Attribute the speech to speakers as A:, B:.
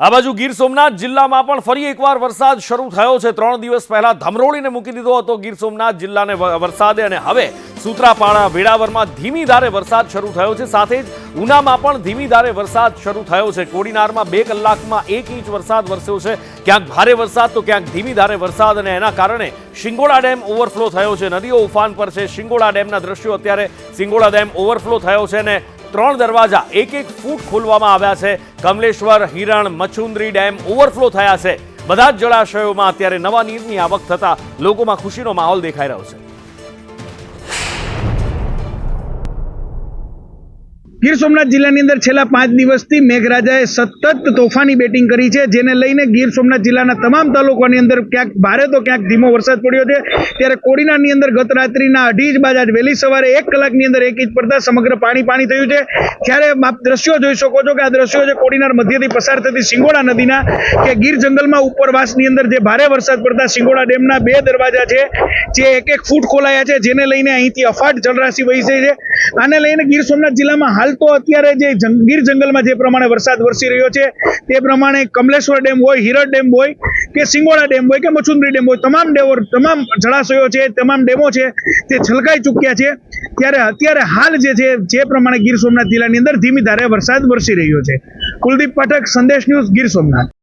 A: આ બાજુ ગીર સોમનાથ જિલ્લામાં પણ ફરી એકવાર વરસાદ શરૂ થયો છે. ત્રણ દિવસ પહેલા ધમરોળીને મૂકી દીધો હતો ગીર સોમનાથ જિલ્લાને વરસાદે અને હવે સૂત્રાપાડા વેળાવરમાં ધીમી ધારે વરસાદ શરૂ થયો છે. સાથે જ ઉનામાં પણ ધીમી ધારે વરસાદ શરૂ થયો છે. કોડીનારમાં બે કલાકમાં એક ઇંચ વરસાદ વરસ્યો છે. ક્યાંક ભારે વરસાદ તો ક્યાંક ધીમી ધારે વરસાદ અને એના કારણે શિંગોડા ડેમ ઓવરફ્લો થયો છે. નદીઓ ઉફાન પર છે. શિંગોડા ડેમના દ્રશ્યો અત્યારે શિંગોડા ડેમ ઓવરફ્લો થયો છે અને ત્રણ દરવાજા એક એક ફૂટ ખોલવામાં આવ્યા છે. કમલેશ્વર, હિરણ મચુંદરી ડેમ ઓવરફ્લો થયા છે. બધા જ જળાશયોમાં અત્યારે નવા નીરની આવક થતા લોકોમાં ખુશીનો માહોલ દેખાઈ રહ્યો છે.
B: ગીર સોમનાથ જિલ્લાની અંદર છેલ્લા પાંચ દિવસથી મેઘરાજાએ સતત તોફાની બેટિંગ કરી છે, જેને લઈને ગીર સોમનાથ જિલ્લાના તમામ તાલુકાની અંદર ક્યાંક ભારે તો ક્યાંક ધીમો વરસાદ પડ્યો છે. ત્યારે કોડીનારની અંદર ગત રાત્રિના અઢી જ બાદ આજ વહેલી સવારે એક કલાકની અંદર એક ઇંચ પડતા સમગ્ર પાણી પાણી થયું છે. ત્યારે આપ દ્રશ્યો જોઈ શકો છો કે આ દ્રશ્યો છે કોડીનાર મધ્યથી પસાર થતી સિંગોડા નદીના, કે ગીર જંગલમાં ઉપરવાસની અંદર જે ભારે વરસાદ પડતા સિંગોડા ડેમના બે દરવાજા છે, જે એક એક ફૂટ ખોલાયા છે, જેને લઈને અહીંથી અફાટ જળરાશિ વહી છે. આને લઈને ગીર સોમનાથ જિલ્લામાં હાલ તો અત્યારે જે ગીર જંગલમાં જે પ્રમાણે વરસાદ વરસી રહ્યો છે, તે પ્રમાણે કમલેશ્વર ડેમ હોય હિરડ ડેમ હોય કે સિંગોડા ડેમ હોય કે મચુંદરી ડેમ હોય, તમામ ડેમો, તમામ જળાશયો છે, તમામ ડેમો છે, તે છલકાઈ ચૂક્યા છે. ત્યારે, અત્યારે હાલ જે છે, જે પ્રમાણે ગીર સોમનાથ જિલ્લાની અંદર ધીમી ધારે વરસાદ વરસી રહ્યો છે. કુલદીપ પાઠક, સંદેશ ન્યૂઝ ગીર સોમનાથ.